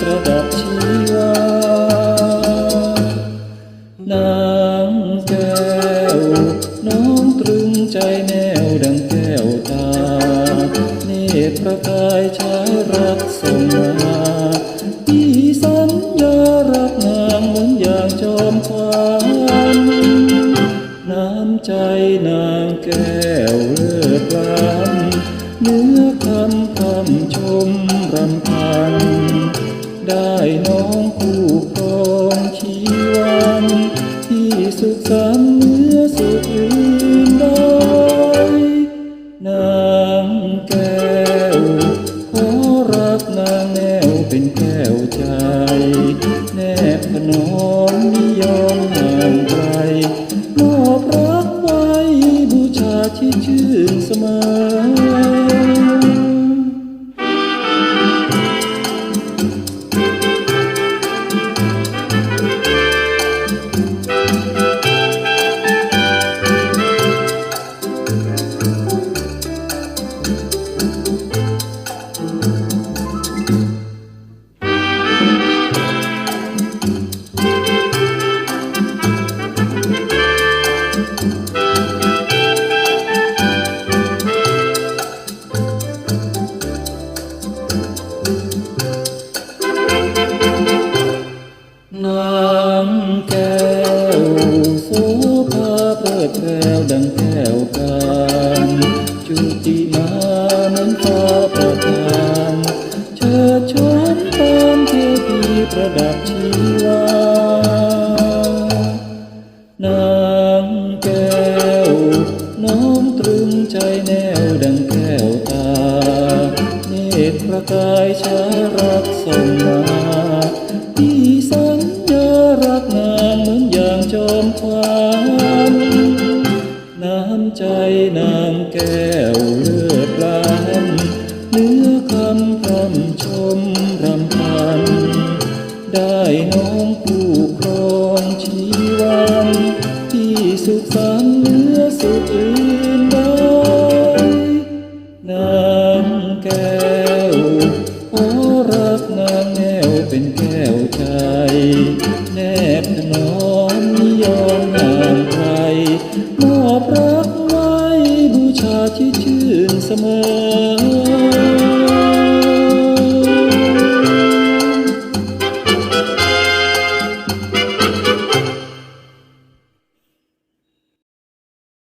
ប្រដាប់ ใจแนวดังแก้วตาเนตรประกายชายรักส่งมาพี่สัญญารักนางเหมือนอย่างจอมขวัญน้ำใจนางแก้วเลิศล้ำเนื้อคำคำชมรำพัน ได้น้องคู่ครองชีวันที่สุขสันเนื้อสุขอื่ แนวเป็นแก้วใจ แนบพนอมนิยมห่างไกลมอบรักไว้บูชาที่ชื่นเสมอางแก้วโสภาเพลิดเพลวดังแก้วกันจุติมาเหมือนฟ้าประทานเชิดชมตามเทพีประดับชีวานางแก้วน้องตรึงใจแนวดังแก้วตาเนตรประกายชารักส่งมา จอมขวัญน้ำใจนางแก้ว ม